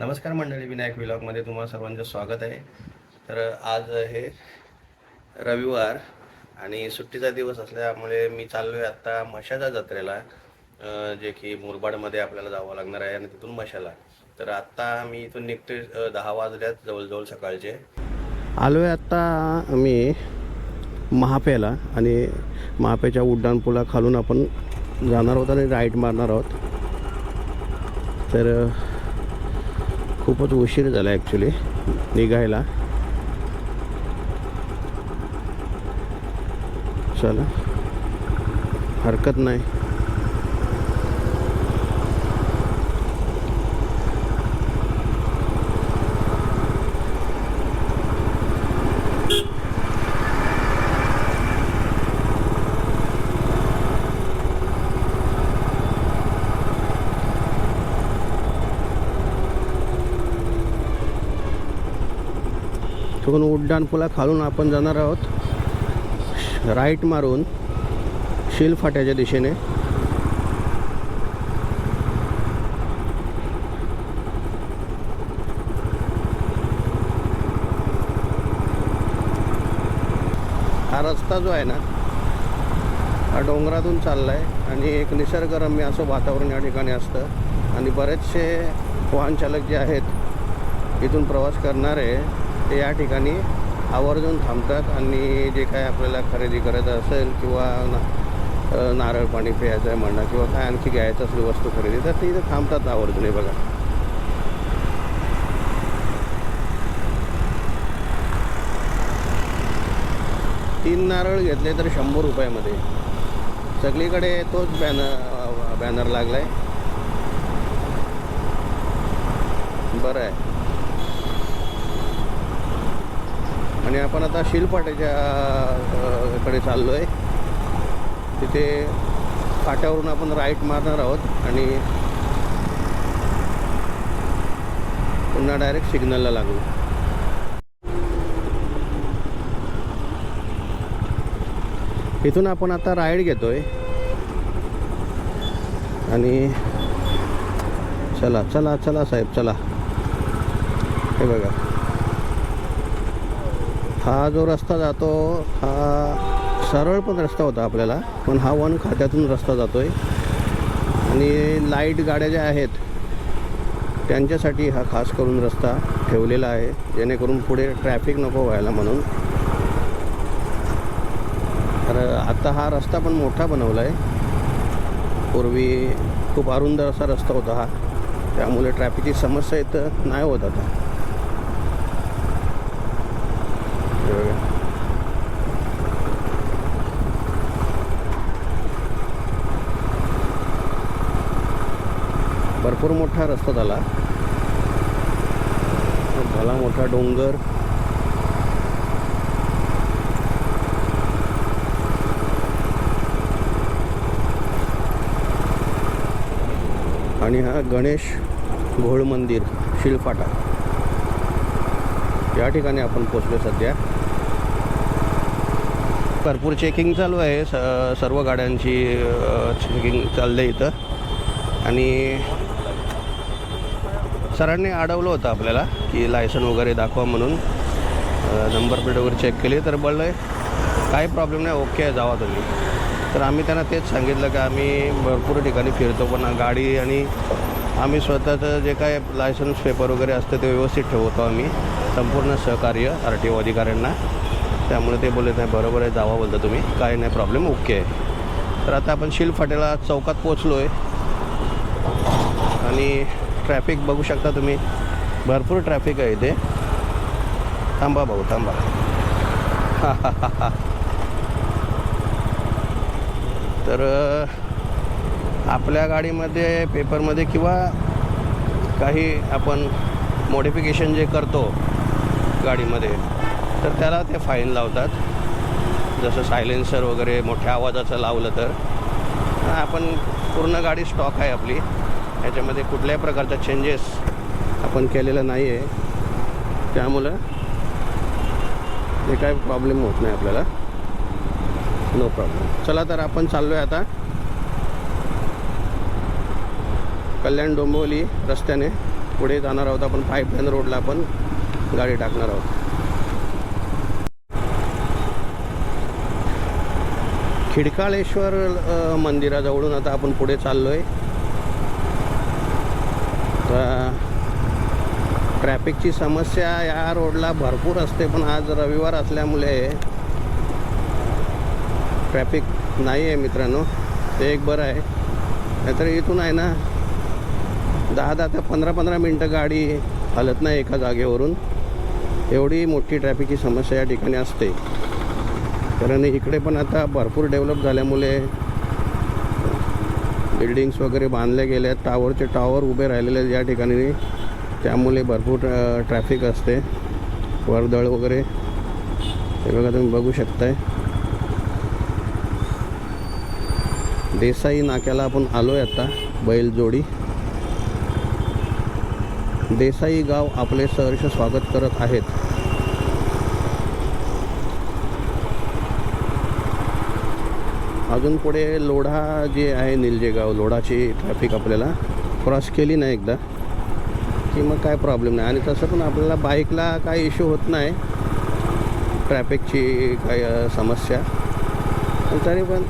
नमस्कार मंडळी विनायक विलॉगमध्ये तुम्हाला सर्वांचं स्वागत आहे. तर आज हे रविवार आणि सुट्टीचा दिवस असल्यामुळे मी चाललो आहे आत्ता मशाच्या जत्रेला जे की मुरबाडमध्ये आपल्याला जावं लागणार आहे आणि तिथून मशाला. तर आत्ता मी इथून निघतोय दहा वाजल्यात जवळजवळ सकाळचे. आलो आहे आत्ता मी महापेला आणि महापेच्या उड्डाणपुला खालून आपण जाणार आहोत आणि राईट मारणार आहोत. तर खूपच उशीर झाला ॲक्च्युली निघायला. चला. हरकत नाही. उड्डाणपुला खालून आपण जाणार आहोत. राईट मारून शिल फाट्याच्या दिशेने. हा रस्ता जो आहे ना हा डोंगरातून चालला आहे आणि एक निसर्गरम्य असं वातावरण या ठिकाणी असतं. आणि बरेचसे वाहनचालक जे आहेत इथून प्रवास करणारे ते या ठिकाणी आवर्जून थांबतात आणि जे काय आपल्याला खरेदी करायचं असेल किंवा ना नारळ पाणी प्यायचं आहे म्हणणं किंवा काय आणखी घ्यायचं असेल वस्तू खरेदी तर ते इथे थांबतात आवर्जून हे बघा. तीन नारळ घेतले तर शंभर रुपयामध्ये. सगळीकडे तोच बॅनर बॅनर लागला आहे बरं आहे. आणि आपण आता शिलपाट्याच्या कडे चाललो आहे तिथे काट्यावरून आपण राईट मारणार आहोत आणि पुन्हा डायरेक्ट सिग्नलला लागू. इथून आपण आता राईड घेतोय. आणि चला चला चला साहेब चला. हे बघा. हा जो रस्ता जातो हा सरळ पण रस्ता होता आपल्याला पण हा वन खात्यातून रस्ता जातो आहे आणि लाइट गाड्या ज्या आहेत त्यांच्यासाठी हा खास करून रस्ता ठेवलेला आहे. जेणेकरून पुढे ट्रॅफिक नको व्हायला म्हणून. तर आता हा रस्ता पण मोठा बनवला आहे पूर्वी खूप अरुंद असा रस्ता होता हा. त्यामुळे ट्रॅफिकची समस्या इथं नाही होत आता हे बघा. भरपूर मोठा रस्ता झाला. भला मोठा डोंगर. आणि हा गणेश घोळ मंदिर शिलफाटा. या ठिकाणी आपण पोचलो सध्या. भरपूर चेकिंग चालू आहे. स सर्व गाड्यांची चेकिंग चाललं आहे इथं. आणि सरांनी अडवलं होतं आपल्याला की लायसन वगैरे दाखवा म्हणून. नंबर प्लेट वगैरे चेक केली तर बोललं काही प्रॉब्लेम नाही ओके आहे जावा तुम्ही. तर आम्ही त्यांना तेच सांगितलं की आम्ही भरपूर ठिकाणी फिरतो पण गाडी आणि आम्ही स्वतःचं जे काय लायसन्स पेपर वगैरे असतं ते व्यवस्थित ठेवतो आम्ही. संपूर्ण सहकार्य आर टी ओ अधिकाऱ्यांना. त्यामुळे ते बोलत नाही बरोबर आहे जावा बोलता तुम्ही. काय नाही प्रॉब्लेम ओके आहे. तर आता आपण शिल फाट्याला चौकात पोचलो आहे आणि ट्रॅफिक बघू शकता तुम्ही. भरपूर ट्रॅफिक आहे इथे. थांबा भाऊ थांबा. तर आपल्या गाडीमध्ये पेपरमध्ये किंवा काही आपण मॉडिफिकेशन जे करतो गाडीमध्ये तर त्याला ते फाईन लावतात. जसं सायलेन्सर वगैरे मोठ्या आवाजाचं लावलं तर. आपण पूर्ण गाडी स्टॉक आहे आपली. याच्यामध्ये कुठल्याही प्रकारचा चेंजेस आपण केलेला नाही आहे त्यामुळं ते काय प्रॉब्लेम होत नाही आपल्याला. नो प्रॉब्लेम चला तर आपण चाललो आहे आता. कल्याण डोंबिवली रस्त्याने पुढे जाणार आहोत आपण पाईपलाईन रोडला आपण गाडी टाकणार आहोत. खिडकाळेश्वर मंदिराजवळून आता आपण पुढे चाललो आहे तर ट्रॅफिकची समस्या या रोडला भरपूर असते पण आज रविवार असल्यामुळे ट्रॅफिक नाही आहे मित्रांनो. ते एक बरं आहे. नाहीतर इथून आहे ना दहा दहा ते पंधरा पंधरा मिनटं गाडी हलत नाही एका जागेवरून. एवढी मोठी ट्रॅफिकची समस्या या ठिकाणी असते. कारण इकडे पण आता भरपूर डेव्हलप झाल्यामुळे बिल्डिंग्स वगैरे बांधले गेले आहेत. टावरचे टावर उभे राहिलेले आहेत या ठिकाणी त्यामुळे भरपूर ट्रॅफिक असते. वर्दळ वगैरे. हे बघा तुम्ही बघू शकताय. देसाई नाक्याला आपण आलो आहे आता बैलजोडी. देसाई गाव आपले सहर्ष स्वागत करत आहेत. अजून पुढे लोढा जे आहे निलजेगाव लोढाची ट्रॅफिक आपल्याला क्रॉस केली ना एकदा. की मग काय प्रॉब्लेम नाही. आणि तसं पण आपल्याला बाईकला काय इश्यू होत नाही. ट्रॅफिकची काही समस्या. पण तरी पण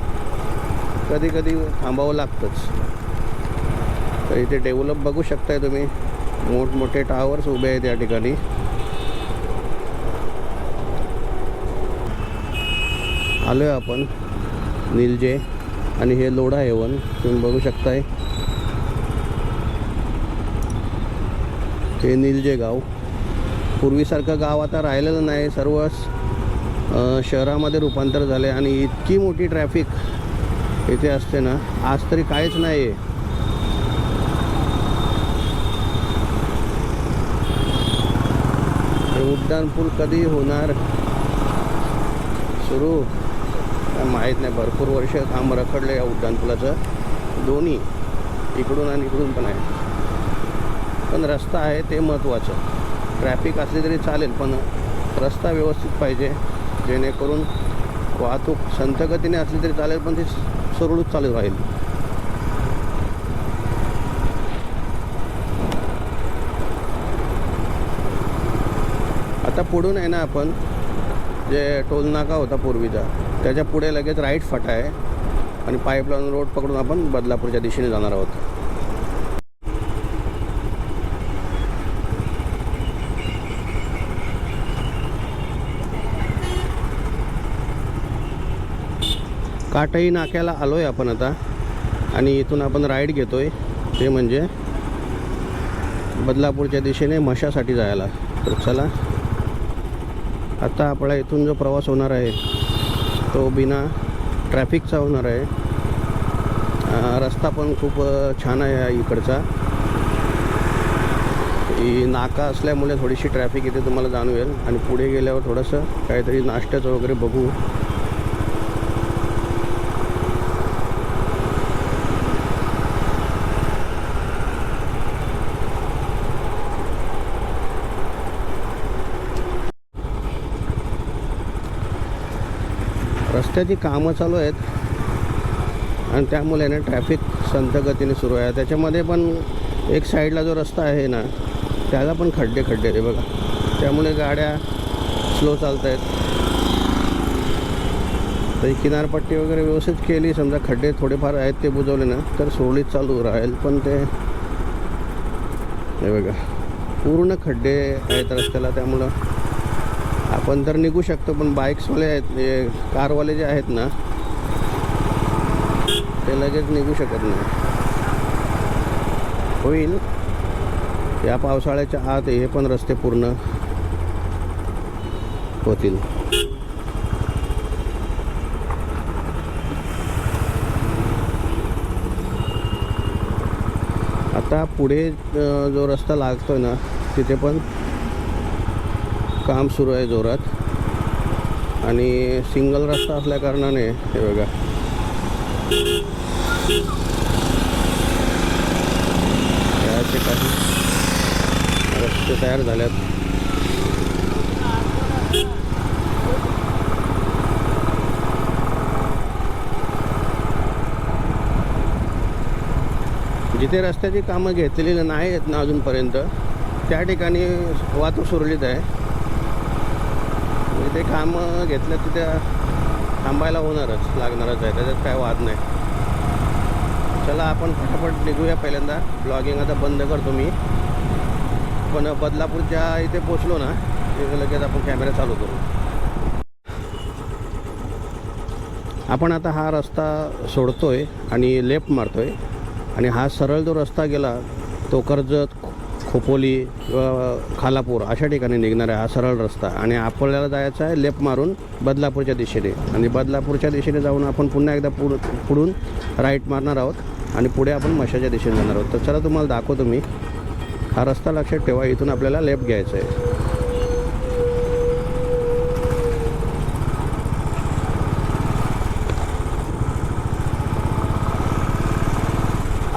कधी कधी थांबावं लागतंच. तर इथे डेव्हलप बघू शकताय तुम्ही. मोठमोठे टावर्स उभे आहेत या ठिकाणी. आलो आहे आपण. निलजे आणि हे लोढा हेवन तुम्ही बघू शकताय. हे निलजे गाव. पूर्वीसारखं गाव आता राहिलेलं नाही. सर्वच शहरामध्ये रूपांतर झाले आणि इतकी मोठी ट्रॅफिक इथे असते ना आज तरी काहीच नाही आहे हे कधी होणार? सुरू. माहीत नाही. भरपूर वर्ष काम रखडलं या उड्डाणपुलाचं. दोन्ही इकडून आणि इकडून पण आहे पण रस्ता आहे ते महत्त्वाचं. ट्रॅफिक असली तरी चालेल पण रस्ता व्यवस्थित पाहिजे. जेणेकरून वाहतूक संथगतीने असली तरी चालेल पण ती सुरळीत चालू राहील. आता पुढून आहे ना आपण जे टोलनाका होता पूर्वीचा त्याच्या पुढे लगेच राईट फाटा आहे. आणि पाईपलाईन रोड पकडून आपण बदलापूरच्या दिशेने जाणार आहोत. काटई नाक्याला आलो आहे आपण आता. आणि इथून आपण राईड घेतो आहे ते म्हणजे बदलापूरच्या दिशेने मशासाठी जायला. तर चला. आता आपला इथून जो प्रवास होणार आहे तो बिना ट्रॅफिकचा होणार आहे. रस्ता पण खूप छान आहे इकडचा. ही नाका असल्यामुळे थोडीशी ट्रॅफिक इथे तुम्हाला जाणवेल. आणि पुढे गेल्यावर थोडंसं काहीतरी नाश्त्याचं वगैरे बघू. रस्त्याची कामं चालू आहेत. आणि त्यामुळे ना ट्रॅफिक संथगतीने सुरू आहे. त्याच्यामध्ये पण एक साईडला जो रस्ता आहे ना त्याला पण खड्डे खड्डे रे बघा. त्यामुळे गाड्या स्लो चालत आहेत तर किनारपट्टी वगैरे व्यवस्थित केली. समजा खड्डे थोडेफार आहेत ते बुजवले ना तर सुरळीत चालू राहील. पण ते हे बघा पूर्ण खड्डे आहेत रस्त्याला. त्यामुळं आपण तर निघू शकतो पण बाईक्सवाले आहेत कारवाले जे आहेत ना ते लगेच निघू शकत नाही. होईल. या पावसाळ्याच्या आत हे पण रस्ते पूर्ण होतील. आता पुढे जो रस्ता लागतोय ना तिथे पण काम सुरू आहे जोरात. आणि सिंगल रस्ता असल्या कारणाने हे बघा. याचे काही रस्ते तयार झाल्यात. जिथे रस्त्याची कामं घेतलेली नाही आहेत ना अजूनपर्यंत त्या ठिकाणी वाहतूक सुरळीत आहे. म्हणजे ते कामं घेतलं तिथे थांबायला होणारच लागणारच आहे. त्याच्यात काय वाद नाही. चला आपण फटाफट निघूया पहिल्यांदा. ब्लॉगिंग आता बंद करतो मी. पण बदलापूरच्या इथे पोचलो ना तिथे लगेच आपण कॅमेरा चालू करू. आपण आता हा रस्ता सोडतोय आणि लेफ्ट मारतोय. आणि हा सरळ जो रस्ता गेला तो कर्जत खोपोली किंवा खालापूर अशा ठिकाणी निघणार आहे हा सरळ रस्ता आणि आपल्याला जायचं आहे लेप मारून बदलापूरच्या दिशेने. आणि बदलापूरच्या दिशेने जाऊन आपण पुन्हा एकदा पुढ पुढून राईट मारणार आहोत आणि पुढे आपण मशाच्या दिशेने जाणार आहोत. तर चला तुम्हाला दाखवतो मी. हा रस्ता लक्षात ठेवा इथून आपल्याला लेफ्ट घ्यायचं आहे.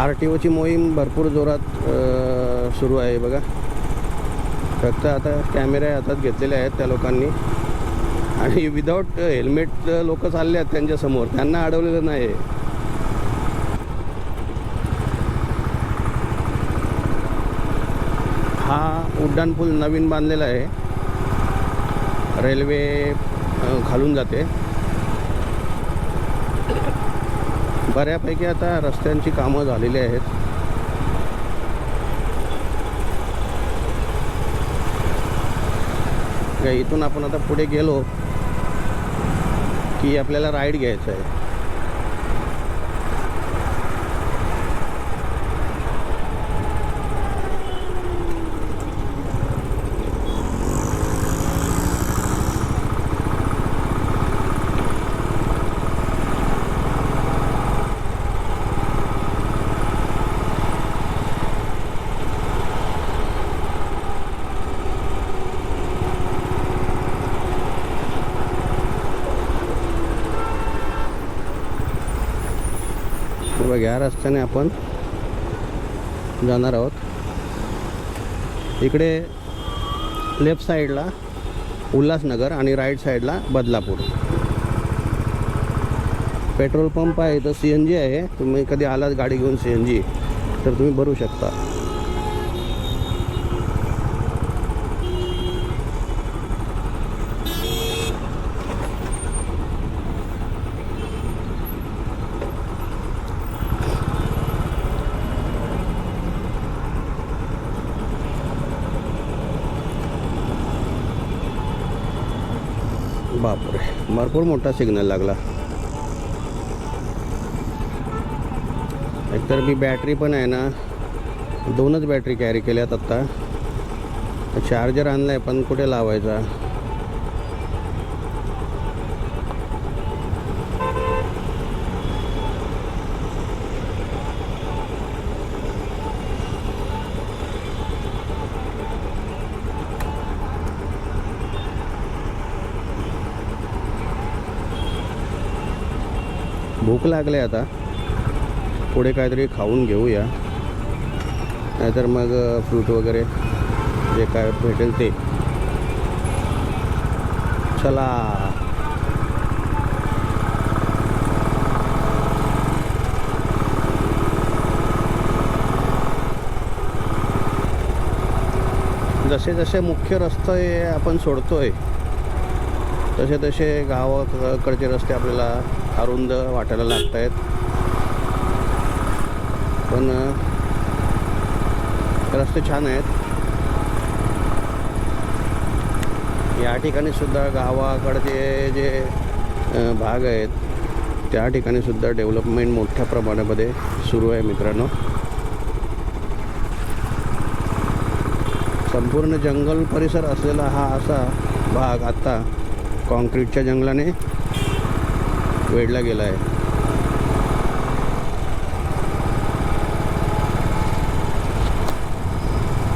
आर टी ओची मोहीम भरपूर जोरात सुरू आहे बघा. फक्त आता कॅमेरे हातात घेतलेले आहेत त्या लोकांनी. आणि विदाऊट हेल्मेट लोक चालले आहेत त्यांच्यासमोर त्यांना अडवलेलं नाही हा उड्डाण पूल नवीन बांधलेला आहे. रेल्वे खालून जाते. बऱ्यापैकी आता रस्त्यांची कामं झालेली आहेत. इथून आपण आता पुढे गेलो की आपल्याला राईड घ्यायचं आहे. या रस्त्याने आपण जाणार आहोत. इकडे लेफ्ट साईडला उल्हासनगर आणि राईट साईडला बदलापूर. पेट्रोल पंप आहे इथं सी एन जी आहे. तुम्ही कधी आलात गाडी घेऊन सी एन जी तर तुम्ही भरू शकता बापरे भरपूर मोठा सिग्नल लागला. एकतर मी बॅटरी पण आहे ना. दोनच बॅटरी कॅरी केल्यात आत्ता. चार्जर आणलाय पण कुठे लावायचा? भूक लागले आता. पुढे काहीतरी खाऊन घेऊया. नाहीतर मग फ्रूट वगैरे जे काय भेटेल ते. चला. जसे जसे मुख्य रस्ते आपण सोडतोय तसे तसे गावाकडचे रस्ते आपल्याला अरुंद वाटायला लागत आहेत पण रस्ते छान आहेत. या ठिकाणी सुद्धा गावाकडचे जे भाग आहेत त्या ठिकाणी सुद्धा डेव्हलपमेंट मोठ्या प्रमाणामध्ये सुरू आहे मित्रांनो. संपूर्ण जंगल परिसर असलेला हा असा भाग आत्ता कॉन्क्रीटच्या जंगलाने वेढला गेला आहे.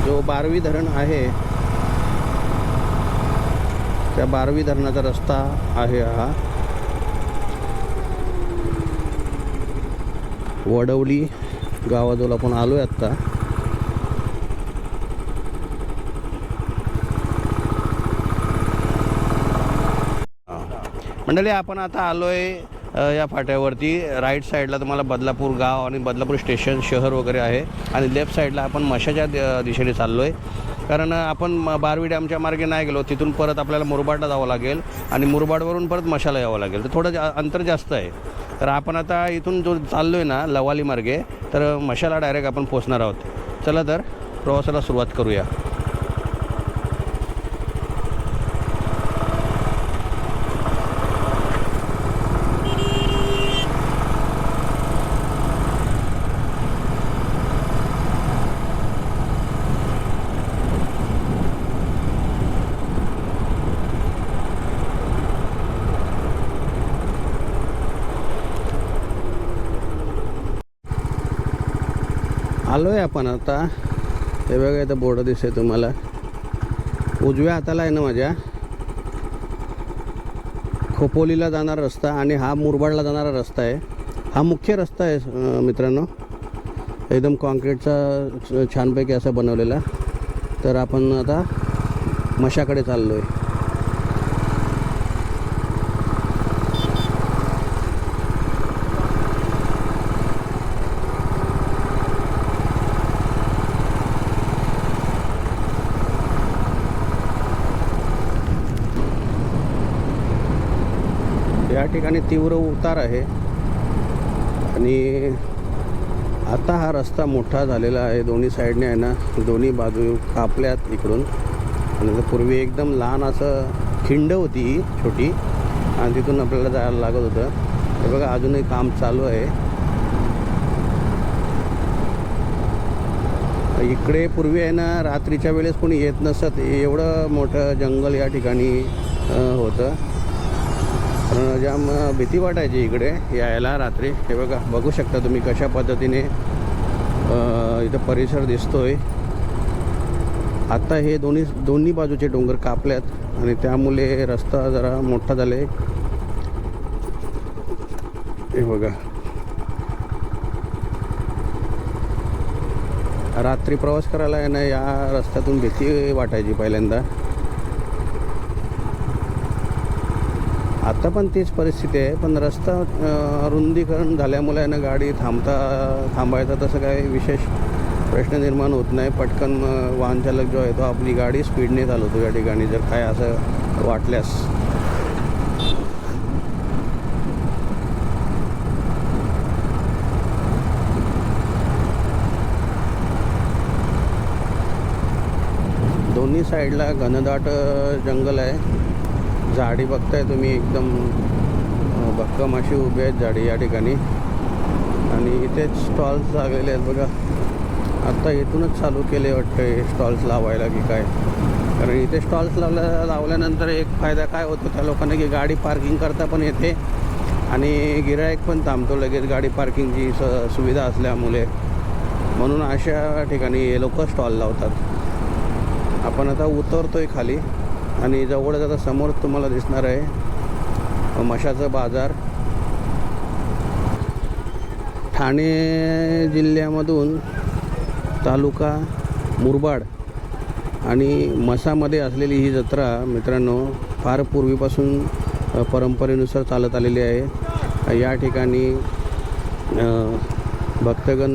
जो बारवी धरण आहे त्या बारवी धरणाचा रस्ता आहे हा. वडवली गावाजवळ आपण आलो आहे आत्ता. मंडळी आपण आता आलोय आहे या फाट्यावरती. राईट साईडला तुम्हाला बदलापूर गाव आणि बदलापूर स्टेशन शहर वगैरे आहे. आणि लेफ्ट साईडला आपण मशाच्या दिशेने चाललो आहे कारण आपण बारवी डॅमच्या मार्गे नाही गेलो तिथून परत आपल्याला मुरबाडला जावं लागेल आणि मुरबाडवरून परत मशाला यावं लागेल. तर थोडं जा अंतर जास्त आहे. तर आपण आता इथून जो चाललो आहे ना लवाली मार्गे तर मशाला डायरेक्ट आपण पोचणार आहोत. चला तर प्रवासाला सुरुवात करूया. आलो आहे आपण आता. हे बघा इथं बोर्ड दिसते तुम्हाला. उजव्या हाताला आहे ना माझ्या? खोपोलीला जाणारा रस्ता आणि हा मुरबाडला जाणारा रस्ता आहे. हा मुख्य रस्ता आहे मित्रांनो. एकदम कॉन्क्रीटचा छानपैकी असा बनवलेला. तर आपण आता मशाकडे चाललो आहे या ठिकाणी तीव्र उतार आहे. आणि आता हा रस्ता मोठा झालेला आहे. दोन्ही साईडने आहे ना दोन्ही बाजू कापल्यात इकडून. आणि पूर्वी एकदम लहान असं खिंड होती ही छोटी आणि तिथून आपल्याला जायला लागत होतं. हे बघा अजूनही काम चालू आहे. इकडे पूर्वी आहे ना रात्रीच्या वेळेस कोणी येत नसत. एवढं मोठं जंगल या ठिकाणी होतं. जाम भीती वाटायची इकडे. यायला रात्री. हे बघा बघू शकता तुम्ही कशा पद्धतीने इथं परिसर दिसतोय. आत्ता हे दोन्ही दोन्ही बाजूचे डोंगर कापल्यात आणि त्यामुळे रस्ता जरा मोठा झाले हे बघा. रात्री प्रवास करायला ना या रस्त्यातून भीती वाटायची पहिल्यांदा. आता पण तीच परिस्थिती आहे. पण रस्ता रुंदीकरण झाल्यामुळे आहे ना गाडी थांबता थांबायचा तसं काही विशेष प्रश्न निर्माण होत नाही. पटकन वाहनचालक वाहन चालक जो आहे तो आपली गाडी स्पीडने चालवतो या ठिकाणी जर काय असं वाटल्यास. दोन्ही साईडला घनदाट जंगल आहे. झाडी बघताय तुम्ही एकदम भक्कम अशी उभी आहेत झाडी या ठिकाणी. आणि इथेच स्टॉल्स लागलेले आहेत बघा. आत्ता इथूनच चालू केले वाटतं हे स्टॉल्स लावायला की काय. कारण इथे स्टॉल्स लावल्या लावल्यानंतर एक फायदा काय होतो त्या लोकांना की गाडी पार्किंग करता पण येते. आणि गिरायक पण थांबतो लगेच गाडी पार्किंगची स सुविधा असल्यामुळे. म्हणून अशा ठिकाणी हे लोक स्टॉल लावतात. आपण आता उतरतोय खाली. आणि जवळच आता समोर तुम्हाला दिसणार आहे मशाचं बाजार. ठाणे जिल्ह्यामधून तालुका मुरबाड आणि मसामध्ये असलेली ही जत्रा मित्रांनो फार पूर्वीपासून परंपरेनुसार चालत आलेली आहे. या ठिकाणी भक्तगण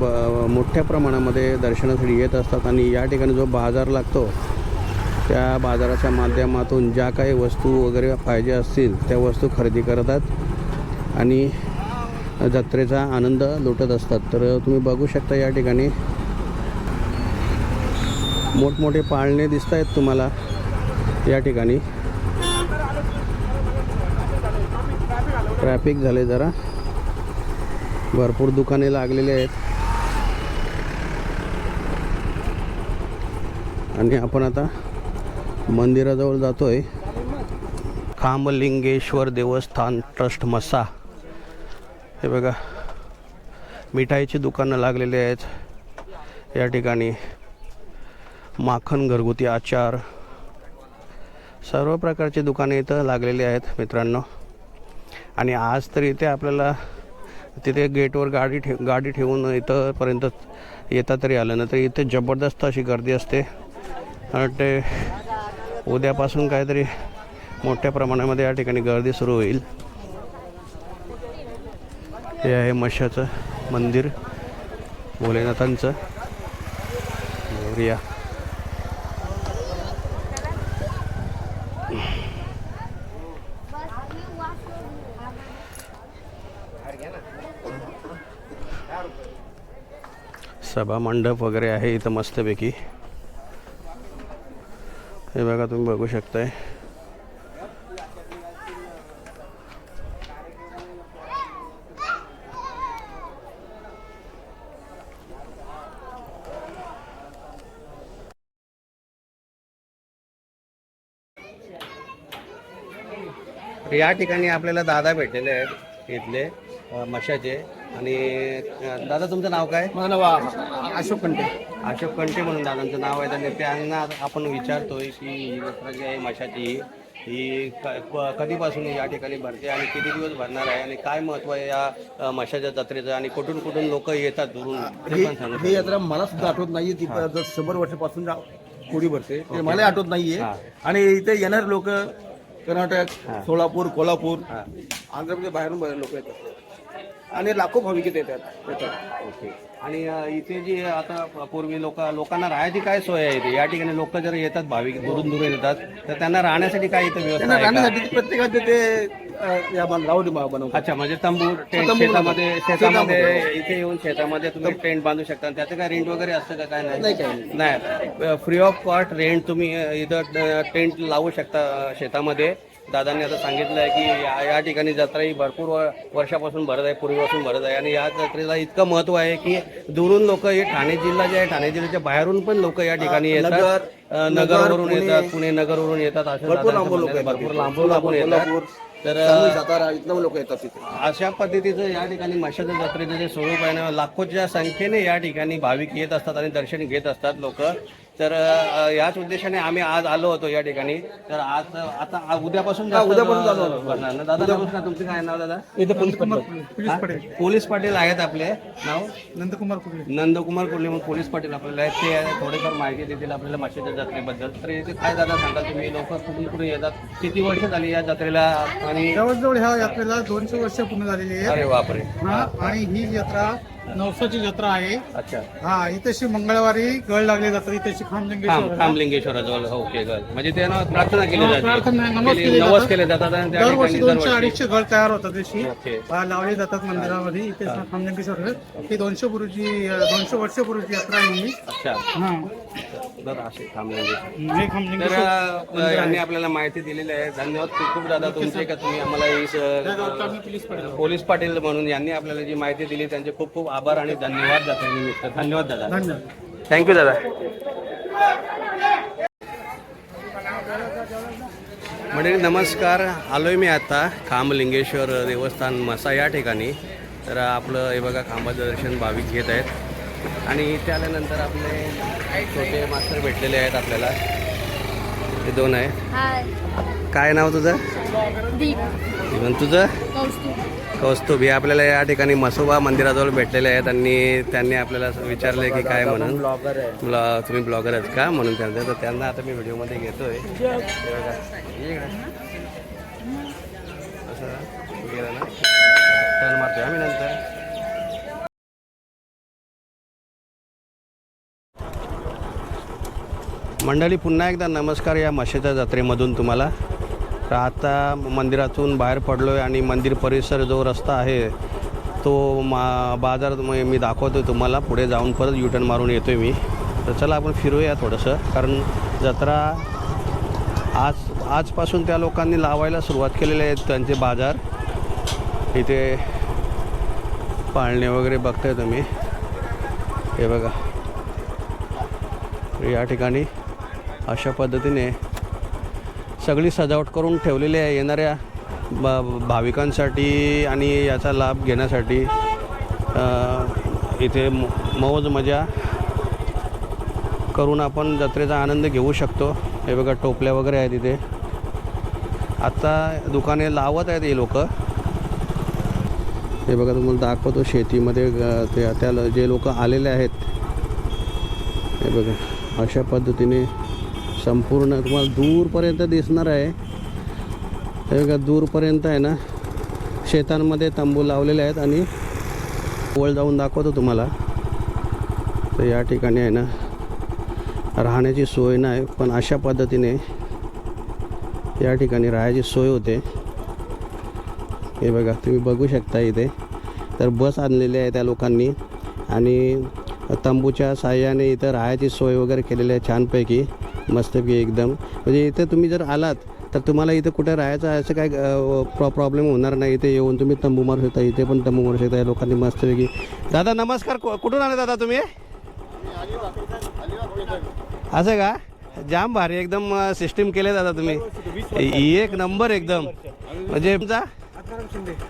ब मोठ्या प्रमाणामध्ये दर्शनासाठी येत असतात आणि या ठिकाणी जो बाजार लागतो त्या बाजाराच्या माध्यमातून ज्या काही वस्तू वगैरे पाहिजे असतील त्या वस्तू खरेदी करतात आणि जत्रेचा आनंद लुटत असतात. तर तुम्ही बघू शकता या ठिकाणी मोठमोठे पाळणे दिसत आहेत तुम्हाला या ठिकाणी. ट्रॅफिक झाले जरा. भरपूर दुकाने लागलेली आहेत. आणि आपण आता मंदिराजवळ जातो आहे खांबलिंगेश्वर देवस्थान ट्रस्ट मसा. हे बघा मिठाईची दुकानं लागलेली आहेत. या ठिकाणी माखन घरगुती आचार. सर्व प्रकारची दुकाने इथं लागलेली आहेत मित्रांनो. आणि आज तर इथे आपल्याला तिथे गेटवर गाडी ठेव गाडी ठेवून इथंपर्यंत येता तरी आलं ना तर इथे जबरदस्त अशी गर्दी असते. आणि ते उद्यापासून काहीतरी मोठ्या प्रमाणामध्ये या ठिकाणी गर्दी सुरू होईल. हे आहे मशाचं मंदिर भोलेनाथांचं या सभा मंडप वगैरे आहे इथं मस्तपैकी. हे बघा तुम्ही बघू शकताय. तर या ठिकाणी आपल्याला दादा भेटलेले आहेत इथले मशाचे. आणि दादा तुमचं नाव काय? माझं नाव अशोक कंटे. अशोक कंटे म्हणून दादांचं नाव आहे. आणि त्यांना आपण विचारतोय की ही जत्रा जी आहे मशाची ही क- कधीपासून या ठिकाणी भरते आणि किती दिवस भरणार आहे आणि काय महत्त्व आहे या अ, मशाच्या जत्रेचं आणि कुठून कुठून लोक येतात दुरून ते पण सांगा ही यात्रा मला सुद्धा आठवत नाहीये. ती जर शंभर वर्षापासून जा- पुढे भरते ते मला आठवत नाहीये. हा. आणि इथे येणारे लोक कर्नाटक सोलापूर कोल्हापूर. आंध्र प्रदेश बाहेरून लोक येतात. आणि लाखो भाविक येतात येतात. ओके. आणि अ, इथे जी आता पूर्वी लोक लोकांना राहायची काय सोय आहे इथे? या ठिकाणी लोक जर येतात भाविक दुरून दुरून येतात तर त्यांना राहण्यासाठी काय इथं व्यवस्था त्यांना आहे का? राहण्यासाठी प्रत्येकाचे ते अ, या बन- रावडी बा- बनवतात. अच्छा म्हणजे तंबू टेंट तंबू शेतामध्ये. शेतामध्ये इथे येऊन शेतामध्ये तुम्ही टेंट बांधू शकता. आणि त्याचं काय रेंट वगैरे असतं का? काय नाही, नाही फ्री ऑफ कॉस्ट रेंट तुम्ही अ, इथं टेंट लावू शकता अ, शेतामध्ये. दादांनी आता सांगितलं आहे की या या ठिकाणी जत्रा ही भरपूर वर्षापासून भरत आहे पूर्वीपासून भरत आहे. आणि या जत्रेला इतकं महत्त्व आहे की दुरून लोक हे ठाणे जिल्हा जे आहे ठाणे जिल्ह्याच्या बाहेरून पण लोक या ठिकाणी येतात. नगरवरून येतात पुणे. नगरवरून येतात असं भरपूर लांबून. लांबून लांबून येतात. तर लोक येतात अशा पद्धतीचं या ठिकाणी मशाच्या जत्रेचं जे स्वरूप आहे ना लाखोच्या संख्येने या ठिकाणी भाविक येत असतात आणि दर्शन घेत असतात लोक. तर याच उद्देशाने आम्ही आज आलो होतो या ठिकाणी. तर आज आता उद्यापासून उद्यापासून दादा नमस्कार. तुमचं काय नाव दादा? इथे पोलीस? पोलीस पाटील. आहेत आपले. नाव? नंदकुमार कुर्ले नंदकुमार कोल्हे म्हणून पोलीस पाटील आपल्याला आहेत. ते थोडेफार माहिती देतील आपल्याला माशाच्या जत्रेबद्दल. तर इथे काय दादा सांगा तुम्ही? लोक कुठून कुठून येतात? किती वर्ष झाली या जत्रेला? आणि जवळजवळ ह्या यात्रेला दोनशे वर्ष पूर्ण झालेली आहे. अरे बापरे. आणि ही जत्रा नवसाची जत्रा आहे. अच्छा. हा इथेशी मंगळवारी गळ लागली जातात इथेशी खांब खामलिंगेश्वर खांबलिंगेश्वराजवळ ओके गर म्हणजे त्यांना प्रार्थना केली हो, जाते. प्रार्थना, नमस केली- केले नवस जातात. केले जातात आणि त्या दरवर्षी ठिकाणी दोनशे दरवर्षी अडीचशे गळ तयार होतात तशी ओके. हा, लावले जातात मंदिरामध्ये. इथे खामलिंगेश्वर ही दोनशे पूर्वीची दोनशे वर्षापूर्वीची यात्रा आहे ही. अच्छा. हा. बरं असे खांबलिंगेश्वर हे तर खामलिंगेश्वर अ, यांनी आपल्याला माहिती दिलेली आहे. धन्यवाद खूप खूप दादा तुमचे का तुम्ही आम्हाला ही स- पोलीस पाटील म्हणून यांनी आपल्याला जी माहिती दिली त्यांचे खूप खूप आभार आणि धन्यवाद दादा निमित्त धन्यवाद दादा. धन्यवाद. थँक्यू दादा. मंडळी नमस्कार. आलोय मी आता खांबलिंगेश्वर देवस्थान मसा या ठिकाणी. तर आपलं हे बघा खांबाचं दर्शन भाविक घेत आहेत. आणि इथे आल्यानंतर आपले छोटे मास्तर भेटलेले आहेत आपल्याला. हे दोन आहे हाय. काय नाव तुझं? तुझं? कौस्तुभ हे आपल्याला या ठिकाणी मसोबा मंदिराजवळ भेटलेले आहेत आणि त्यांनी आपल्याला विचारले की काय म्हणून? ब्लॉगर आहे. ब्लॉ तुम्ही ब्लॉगर आहेत का म्हणून त्यांचं? तर त्यांना आता मी व्हिडिओमध्ये घेतोय. हे. असं गेलं ना? टर्न मारतोय आम्ही नंतर. मंडळी पुन्हा एकदा नमस्कार या मशाच्या जत्रेमधून तुम्हाला. तर आता मंदिरातून बाहेर पडलो आहे आणि मंदिर परिसर जो रस्ता आहे तो मा बाजार मी दाखवतो तुम्हाला. पुढे जाऊन परत युटर्न मारून येतो आहे मी. तर चला आपण फिरूया थोडंसं. कारण जत्रा आज आजपासून त्या लोकांनी लावायला सुरुवात केलेले आहेत त्यांचे बाजार. इथे पाळणे वगैरे बघताय तुम्ही. हे बघा. या ठिकाणी अशा पद्धतीने सगळी सजावट करून ठेवलेली आहे येणाऱ्या ब भाविकांसाठी आणि याचा लाभ घेण्यासाठी. इथे म- मौज मजा करून आपण जत्रेचा आनंद घेऊ शकतो. हे बघा टोपल्या वगैरे आहेत इथे. आत्ता दुकाने लावत आहेत हे लोक. हे बघा तुम्हाला दाखवतो शेतीमध्ये ते त्या जे लोक आलेले आहेत. हे बघा अशा पद्धतीने संपूर्ण तुम्हाला दूरपर्यंत दिसणार आहे. हे बघा दूरपर्यंत आहे ना. शेतांमध्ये तंबू लावलेले आहेत आणि जवळ जाऊन दाखवतो तुम्हाला. तर या ठिकाणी आहे ना राहण्याची सोय नाही पण अशा पद्धतीने या ठिकाणी राहायची सोय होते. हे बघा तुम्ही बघू शकता इथे. तर बस आणलेली आहे त्या लोकांनी आणि तंबूच्या साह्याने इथं राहायची सोय वगैरे केलेली आहे छानपैकी. मस्तपैकी एकदम. म्हणजे इथे तुम्ही जर आलात तर तुम्हाला इथं कुठे राहायचं असं काय प्रॉ प्रॉब्लेम होणार नाही. इथे येऊन तुम्ही तंबू मारू शकता इथे पण तंबू मारू शकता. लोकांनी मस्तपैकी दादा नमस्कार. कुठून आले दादा तुम्ही? असं का? जाम भारी एकदम सिस्टीम केले दादा तुम्ही. एक नंबर एकदम. म्हणजे तुमचा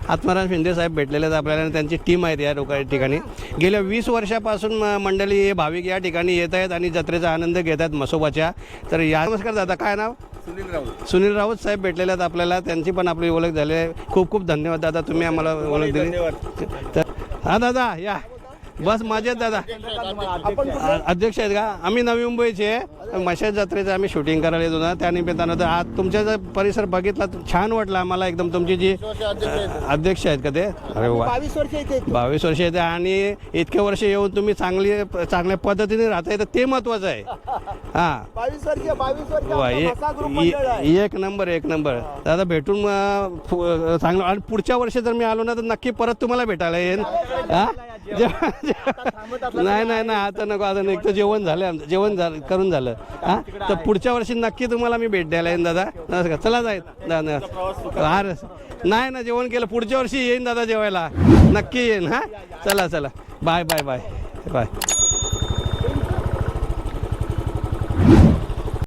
आत्माराम शिंदे. साहेब भेटलेले आहेत आपल्याला आणि त्यांची टीम आहेत या लोक ठिकाणी. गेल्या वीस वर्षापासून मंडळी हे भाविक या ठिकाणी येत आहेत आणि जत्रेचा आनंद घेत आहेत मसोबाच्या. तर या नमस्कार दादा काय नाव? सुनील राऊत. सुनील राऊत साहेब भेटलेले आहेत आपल्याला. त्यांची पण आपली ओळख झाली आहे. खूप खूप धन्यवाद दादा तुम्ही आम्हाला ओळख दिली. तर हा दादा या. बस मजेत दादा. अध्यक्ष आहेत का? आम्ही नवी मुंबईचे मशाज जत्रेचं आम्ही शूटिंग करायला येतो ना त्या निमित्तानं तर आज तुमचा जर परिसर बघितला तर छान वाटलं आम्हाला एकदम तुमची जी अध्यक्ष आहेत का ते? अरे वा. बावीस वर्ष इथे बावीस वर्ष येते आणि इतके वर्ष येऊन तुम्ही चांगली चांगल्या पद्धतीने राहता येतं ते महत्वाचं आहे. हां. बावीस वर्ष बावीस वर्ष वा, आमचा एक मसा group मंडळ आहे. एक नंबर एक नंबर. दादा भेटून अं, फु- अं, चांगलं. आणि पुढच्या वर्षी जर मी आलो ना तर नक्की परत तुम्हाला भेटायला येईन. हा? नाही नाही नाही आता नको आता नाही. एक तर जेवण झालं आमचं. जेवण झालं करून झालं. हा? तर पुढच्या वर्षी नक्की तुम्हाला मी भेट द्यायला येईन दादा. नमस्कार. चला जाईल दादा अरे नाही ना जेवण केलं. पुढच्या वर्षी येईन दादा जेवायला. नक्की येईन हा? चला चला. Bye bye bye. बाय.